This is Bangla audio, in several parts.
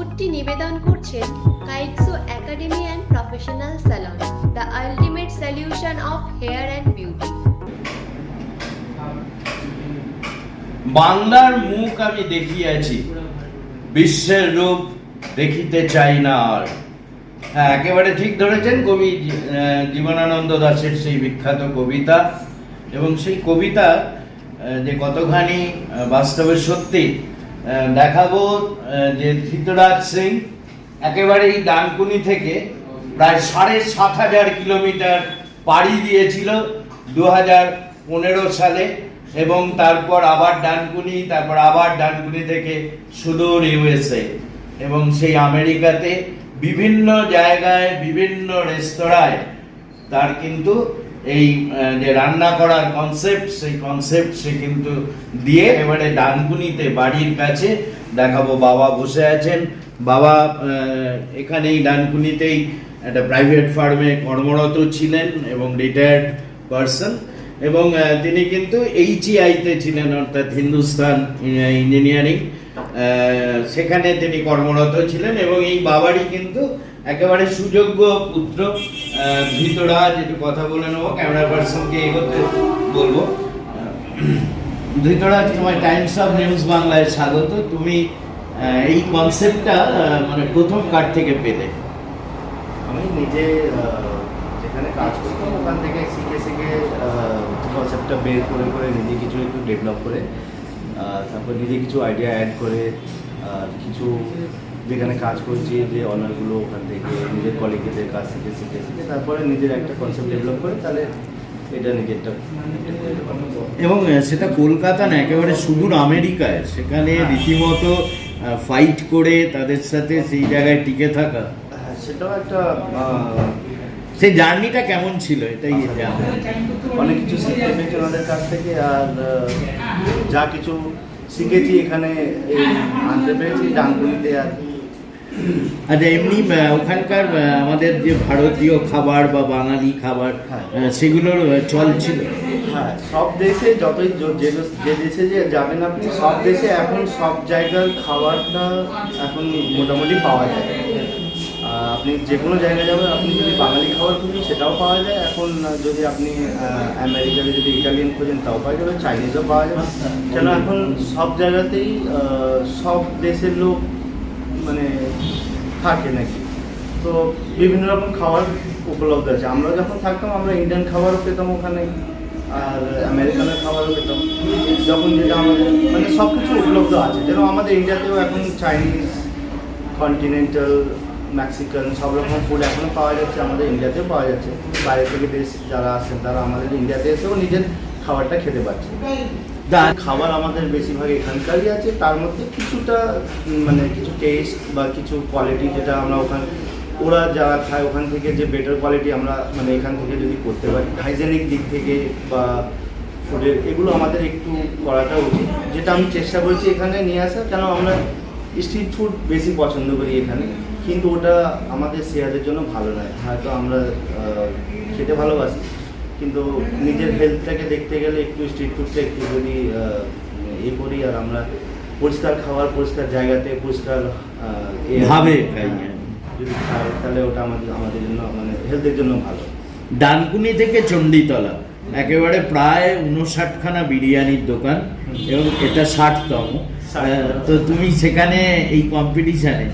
খবরটি নিবেদন করছেন কাইটসো academy and professional salon, the ultimate solution of hair and beauty. বাংলার মুখ আমি দেখিয়াছি, বিশ্বের রূপ দেখিতে চাই না আর। হ্যাঁ একেবারে ঠিক ধরেছেন কবি জীবনানন্দ দাশের সেই বিখ্যাত কবিতা। এবং সেই কবিতা যে কতখানি বাস্তবে সত্যি দেখাবো যে ধৃতরাজ সিং একেবারেই ডানকুনি থেকে প্রায় সাড়ে সাত হাজার কিলোমিটার পাড়ি দিয়েছিল দু হাজার পনেরো সালে এবং তারপর আবার ডানকুনি, তারপর আবার ডানকুনি থেকে সুদূর ইউএসএ এবং সেই আমেরিকাতে বিভিন্ন জায়গায়, বিভিন্ন রেস্তোরাঁয় তার কিন্তু এই যে রান্না করার কনসেপ্ট সেই কনসেপ্ট সে কিন্তু দিয়ে এবারে ডানকুনিতে বাড়ির কাছে দেখাবো, বাবা বসে আছেন। বাবা এখানেই ডানকুনিতেই একটা প্রাইভেট ফার্মে কর্মরত ছিলেন এবং রিটায়ার্ড পার্সন এবং তিনি কিন্তু এইচইআইতে ছিলেন, অর্থাৎ হিন্দুস্তান ইঞ্জিনিয়ারিং সেখানে তিনি কর্মরত ছিলেন এবং এই বাবারই কিন্তু একেবারে সুযোগ্য পুত্র ধৃতরাজ, একটু কথা বলে নেব ক্যামেরা পার্সনকে এগোতে বলব। ধৃতরাজ তোমার টাইমস অফ নিউজ বাংলায় স্বাগত। তুমি এই কনসেপ্টটা মানে প্রথম কার থেকে পেলে? আমি নিজে যেখানে কাজ করতাম, ওখান থেকে শিখে শিখে কনসেপ্টটা বের করে করে নিজে কিছু একটু ডেভেলপ করে তারপর নিজে কিছু আইডিয়া অ্যাড করে কিছু যেখানে কাজ করছি যে অনারগুলো ওখান থেকে নিজের কলিগদের কাছ থেকে শিখে শিখে তারপরে নিজের একটা কনসেপ্ট ডেভেলপ করে তাহলে এটা নিজেরটা এবং সেটা কলকাতা না একেবারে সুদূর আমেরিকায় সেখানে রীতিমতো ফাইট করে তাদের সাথে সেই জায়গায় টিকে থাকা। হ্যাঁ, সেটাও একটা সেই জার্নিটা কেমন ছিল এটাই অনেক কিছু শিখতে পেরেছি ওনাদের কাছ থেকে আর যা কিছু শিখেছি এখানে আনতে পেরেছি ডানকুনিতে আর আচ্ছা এমনি ওখানকার আমাদের যে ভারতীয় খাবার বা বাঙালি খাবার হ্যাঁ। সেগুলোর চল ছিল। হ্যাঁ সব দেশে যতই যে যে দেশে যে যাবেন আপনি সব দেশে এখন সব জায়গার খাবারটা এখন মোটামুটি পাওয়া যায়। আপনি যে কোনো জায়গায় যাবেন আপনি যদি বাঙালি খাবার খুঁজেন সেটাও পাওয়া যায়। এখন যদি আপনি আমেরিকাতে যদি ইটালিয়ান খোঁজেন তাও পাওয়া যাবে চাইনিজও পাওয়া যাবে কেন এখন সব জায়গাতেই সব দেশের লোক মানে থাকে নাকি? তো বিভিন্ন রকম খাবার উপলব্ধ আছে। আমরা যখন থাকতাম, আমরা ইন্ডিয়ান খাবারও পেতাম ওখানে, আর আমেরিকানের খাবারও পেতাম যখন যেটা আমাদের মানে সব কিছু উপলব্ধ আছে। যেরকম আমাদের ইন্ডিয়াতেও এখন চাইনিজ কন্টিনেন্টাল মেক্সিকান সব রকম ফুড এখনও পাওয়া যাচ্ছে। আমাদের ইন্ডিয়াতেও পাওয়া যাচ্ছে। বাইরে থেকে দেশ যারা আসেন, তারা আমাদের ইন্ডিয়াতে এসেও নিজের খাবারটা খেতে পারছে। খাবার আমাদের বেশিরভাগ এখানকারই আছে, তার মধ্যে কিছুটা মানে কিছু টেস্ট বা কিছু কোয়ালিটি যেটা আমরা ওখান, ওরা যারা খায় ওখান থেকে যে বেটার কোয়ালিটি আমরা মানে এখান থেকে যদি করতে পারি। হাইজেনিক দিক থেকে বা ফুডের এগুলো আমাদের একটু করাটা উচিত। যেটা আমি চেষ্টা করছি এখানে নিয়ে আসা কেন আমরা স্ট্রিট ফুড বেশি পছন্দ করি এখানে, কিন্তু ওটা আমাদের সেহাতের জন্য ভালো নয়। হয়তো আমরা খেতে ভালোবাসি। কিন্তু নিজের হেলথটাকে দেখতে গেলে একটু স্ট্রিট ফুডটা একটু যদি ইয়ে করি আর আমরা পরিষ্কার খাবার পরিষ্কার জায়গাতে পরিষ্কার ভাবে হ্যাঁ, যদি খাই তাহলে ওটা আমাদের আমাদের জন্য মানে হেলথের জন্য ভালো। ডানকুনি থেকে চণ্ডীতলা একেবারে প্রায় উনষাটখানা বিরিয়ানির দোকান এবং এটা ষাটতম। তো তুমি সেখানে এই কম্পিটিশনে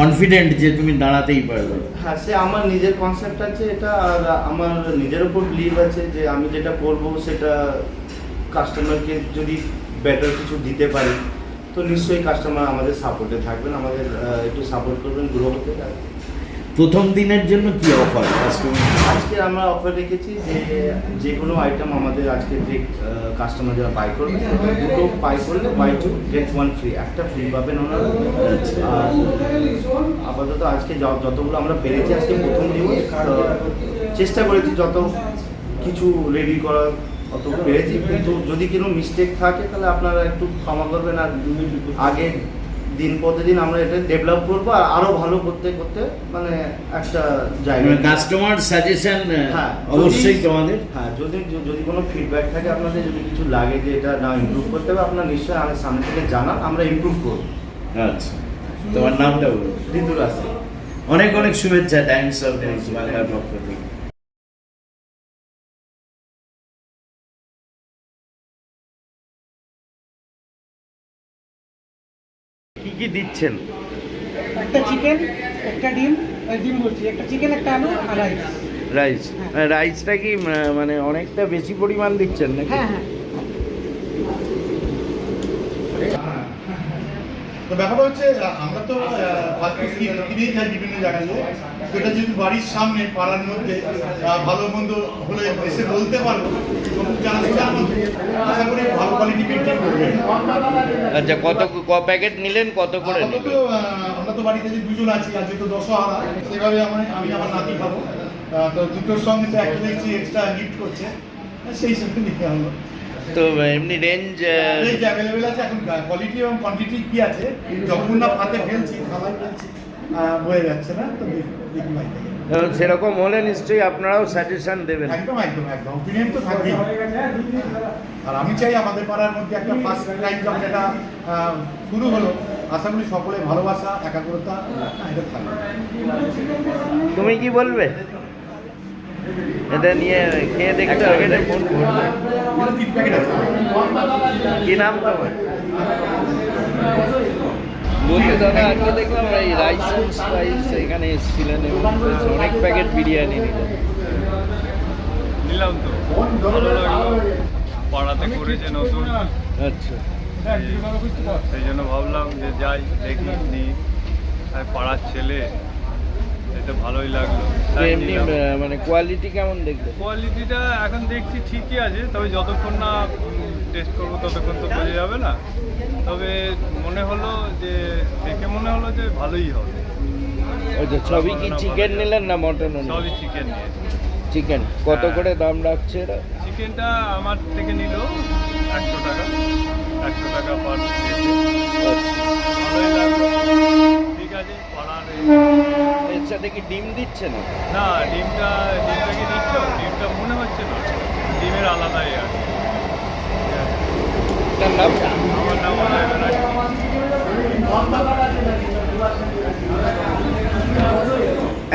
কনফিডেন্ট যে তুমি দাঁড়াতেই পারবে। হ্যাঁ সে আমার নিজের কনসেপ্ট আছে এটা, আর আমার নিজের উপর বিলিভ আছে যে আমি যেটা করব সেটা কাস্টমারকে যদি বেটার কিছু দিতে পারি, তো নিশ্চয়ই কাস্টমার আমাদের সাপোর্টে থাকবেন, আমাদের একটু সাপোর্ট করবেন গ্রো হতে প্রথম দিনের জন্য কি অফার আজকে আমরা অফার রেখেছি যে যে কোনো আইটেম আমাদের আজকে যে কাস্টমার যারা বাই করবে দুটো বাই করলে buy two get one free একটা ফ্রি পাবেন ওনারা। আর আপাতত আজকে যতগুলো আমরা পেরেছি আজকে প্রথম দিবস তো চেষ্টা করেছি যত কিছু রেডি করার অত পেরেছি। কিন্তু যদি কোনো মিস্টেক থাকে তাহলে আপনারা একটু ক্ষমা করবেন। আর আগে দিন প্রতিদিন আমরা এটা ডেভেলপ করব আর আরও ভালো করতে করতে মানে একটা জায়গা কাস্টমার সাজেশন হ্যাঁ, অবশ্যই তোমাদের। হ্যাঁ যদি যদি কোনো ফিডব্যাক থাকে আপনাদের যদি কিছু লাগে যে এটা না ইমপ্রুভ করতে হবে আপনারা নিশ্চয়ই আমাদের সামনে থেকে জানান আমরা ইমপ্রুভ করব। আচ্ছা তোমার নামটা বলুন। ঋতুর আছে অনেক অনেক শুভেচ্ছা টাইমস অফ নিউজ বাংলার পক্ষ থেকে দিচ্ছেন? একটা চিকেন একটা ডিম ডিম বলছি একটা চিকেন একটা আলু আর রাইস রাইস রাইসটা কি মানে অনেকটা বেশি পরিমাণ দিচ্ছেন নাকি? হ্যাঁ হ্যাঁ। তো ব্যাপারটা হচ্ছে আমরা তো কিনেই খাই বিভিন্ন জায়গায় এটা যেহেতু বাড়ির সামনে পাড়ার মধ্যে ভালো মন্দ হলে এসে বলতে পারব আশা করি ভালো কোয়ালিটি করবে। আচ্ছা কত ক প্যাকেট নিলেন কত করে আমরা তো বাড়িতে যে দুজন আছি দশহারা সেভাবে আমি আমার নাতি খাব। তো দুটোর সঙ্গে তো একটা দেখছি এক্সট্রা গিফট করছে সেই হিসেবে নিতে হলো তো এমনি রেঞ্জ যে অ্যাভেলেবেল আছে এখন কোয়ালিটি এবং কোয়ান্টিটি কি আছে? যখন না পাতে ফেলছি খাবার ফেলছি আহ, বয়ে যাচ্ছে না তো দেখি দেখি ভাই সেরকম হলে নিশ্চয়ই আপনারাও সাজেশন দেবেন। একদম একদম একদম। ওপিনিয়ন তো থাকবেই। আর আমি চাই আমাদের পাড়ার মধ্যে একটা ফার্স্ট টাইম যখন এটা শুরু হলো আশা করি সকলে ভালোবাসা একাগ্রতা এটা থাকবে। তুমি কি বলবে? এটা নিয়ে খেয়ে দেখতে হবে এটা আছে। কি নাম তোমার? বলতে দাদা আজকে দেখলাম এই রাইস স্পাইস এখানে এসেছিলেন অনেক প্যাকেট বিরিয়ানি নিলেন। নিলাম তো। ভালো লাগল। পাড়াতে করেছে নতুন। আচ্ছা। সেই জন্য ভাবলাম যে যাই দেখি নিই। পাড়ার ছেলে এটা ভালোই লাগল। এমনি মানে কোয়ালিটি কেমন দেখলে? কোয়ালিটিটা এখন দেখছি ঠিকই আছে তবে যতক্ষণ না টেস্ট করব ততক্ষণ তো বোঝা যাবে না। তবে মনে হলো যে দেখে মনে হলো যে ভালোই হবে। আচ্ছা সবই কি চিকেন নিলেন না মটন সবই চিকেন চিকেন কত হ্যাঁ। করে দাম রাখছে এরা? চিকেনটা আমার থেকে নিল একশো টাকা একশো টাকা পার আচ্ছা। ভালোই লাগল ঠিক আছে পাড়ার এই- এর কি ডিম দিচ্ছে না? না ডিমটা ডিমটা কি দিচ্ছ? ডিমটা মনে হচ্ছে না। ডিমের আলাদাই আছে। নাম? আমার নাম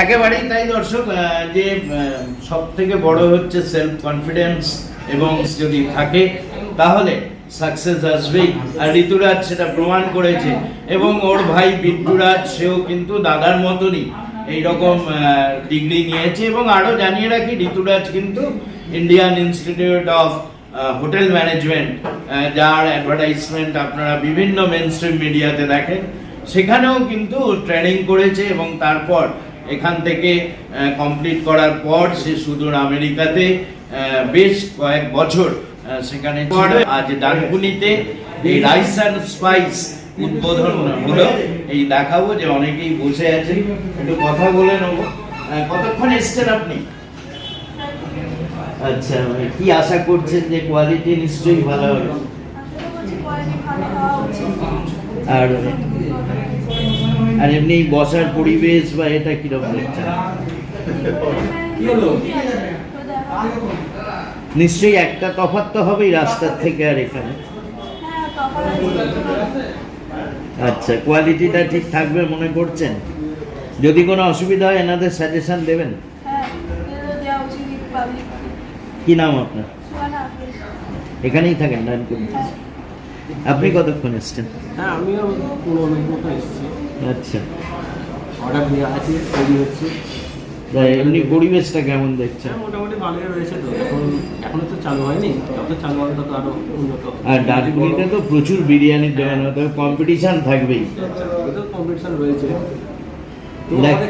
একেবারেই তাই দর্শক যে সব থেকে বড় হচ্ছে সেলফ কনফিডেন্স এবং যদি থাকে তাহলে সাকসেস আসবেই। আর ঋতুরাজ সেটা প্রমাণ করেছে। এবং ওর ভাই বিট্টুরাজ সেও কিন্তু দাদার মতনই। এইরকম ডিগ্রি নিয়েছে এবং আরও জানিয়ে রাখি, ঋতুরাজ কিন্তু Indian institute of hotel management যার অ্যাডভার্টাইজমেন্ট আপনারা বিভিন্ন মেন স্ট্রিম মিডিয়াতে দেখেন। সেখানেও কিন্তু ট্রেনিং করেছে এবং তারপর এখান থেকে কমপ্লিট করার পর সে সুদূর আমেরিকাতে বেশ কয়েক বছর সেখানে আজ ডানকুনিতে এই রাইস অ্যান্ড স্পাইস উদ্বোধন হলো। এই দেখাবো যে অনেকেই বসে আছে। একটু কথা বলে নেব। কতক্ষণ এসছেন আপনি? আচ্ছা মানে কি আশা করছেন যে কোয়ালিটি নিশ্চয়ই ভালো হবে? আর আর এমনি বসার পরিবেশ বা এটা কীরকম দেখছেন? নিশ্চয়ই একটা তফাৎ তো হবেই রাস্তার থেকে আর এখানে। আচ্ছা কোয়ালিটিটা ঠিক থাকবে মনে করছেন? যদি কোনো অসুবিধা হয় এনাদের সাজেশন দেবেন? কি। নাম আপনার? এখানেই থাকেন ডানকুনি আপনি কতক্ষণ এসছেন? হ্যাঁ আমিও আচ্ছা। অর্ডার দেওয়া আছে তৈরি হচ্ছে। এমনি পরিবেশটা কেমন দেখছেন? হ্যাঁ মোটামুটি ভালোই রয়েছে তো। এখন এখনও তো চালু হয়নি যত চালু হবে তত আরও উন্নত। আর ডানকুনিতে তো প্রচুর বিরিয়ানির দোকান হয় তবে কম্পিটিশন থাকবেই কম্পিটিশন রয়েছে।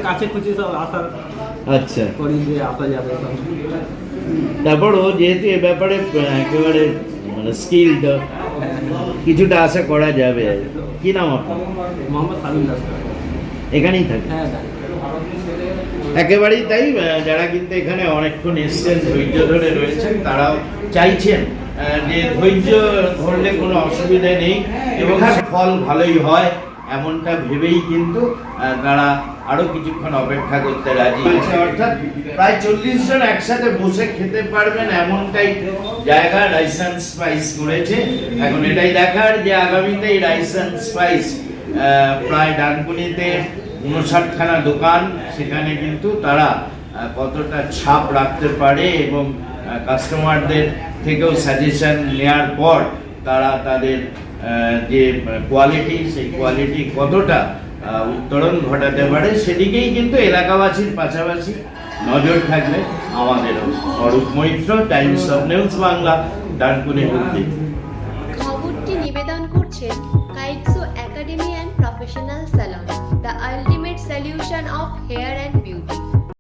কাছে খুঁজে সব আসার আচ্ছা। করি যে আসা যাবে সব। যেহেতু এ ব্যাপারে একেবারে মানে স্কিলড কিছুটা আশা করা যাবে। কি। নাম আপনার? মোহাম্মদ এখানেই থাকে হ্যাঁ দাঁড়িয়ে একেবারেই তাই যারা কিন্তু এখানে অনেকক্ষণ এসছেন ধৈর্য ধরে রয়েছেন তারাও চাইছেন যে ধৈর্য ধরলে কোনো অসুবিধা নেই এবং ফল ভালোই হয় এমনটা ভেবেই কিন্তু তারা আরও কিছুক্ষণ অপেক্ষা করতে রাজি হয়েছে অর্থাৎ প্রায় চল্লিশ জন একসাথে বসে খেতে পারবেন এমনটাই জায়গা রাইস অ্যান্ড স্পাইস করেছে। এখন এটাই দেখার যে আগামীতে এই রাইস অ্যান্ড স্পাইস প্রায় ডানকুনিতে উনষাটখানা দোকান, সেখানে কিন্তু তারা কতটা ছাপ রাখতে পারে এবং কাস্টমারদের থেকেও সাজেশন নেওয়ার পর তারা তাদের যে কোয়ালিটি সেই কোয়ালিটি কতটা উত্তরণ ঘটাতে পারে, সেদিকেই কিন্তু এলাকাবাসীর পাশাপাশি নজর থাকবে আমাদেরও। Arup Maitra times of news Bangla, Dankuni Hooghly. খবরটি নিবেদন করছেন কাইটসো academy and professional salon the ultimate solution of hair and beauty